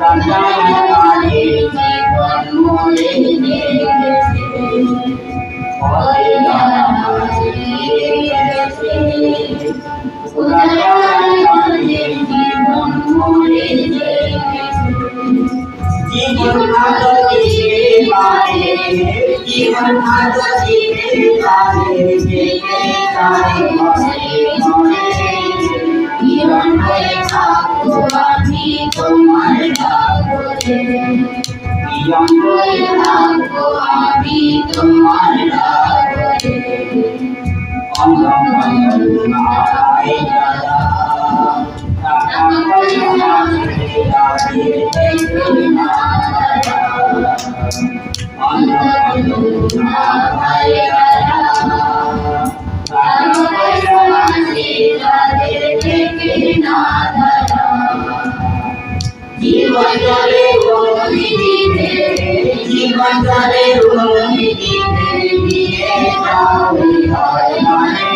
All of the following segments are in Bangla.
জীবন হারিয়ে জীবন গেছে জীবন আলো তোমার হয়ে থাকব আমি তোমার ডাকরে অঙ্গময় জীবন ভূমি দিতে জীবন ভূমি দিতে দিয়ে যাবে হয় মানে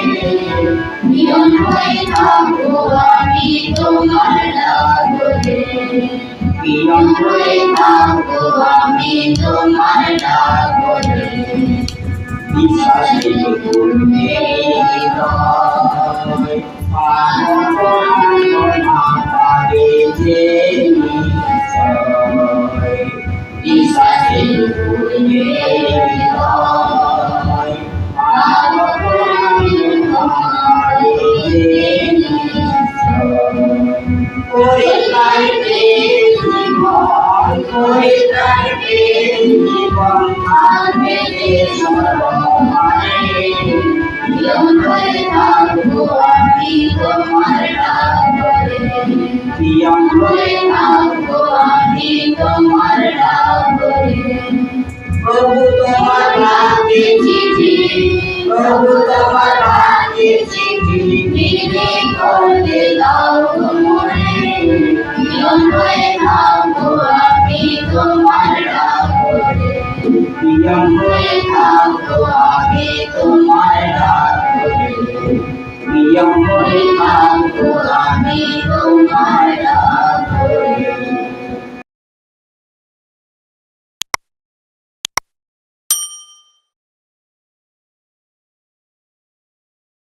জীবন হয়ে থাকব আমি তোমার হৃদয় করে কাটবে জীবন থাকবে সর্বময় জীবন হয়ে থাকব আমি তোমার ডাকরে জীবন হয়ে থাকব আমি তোমার ডাকরে প্রভু তোমার হাতে চিঠি প্রভু তোমার হাতে চিঠি জীবন হয়ে হয়ে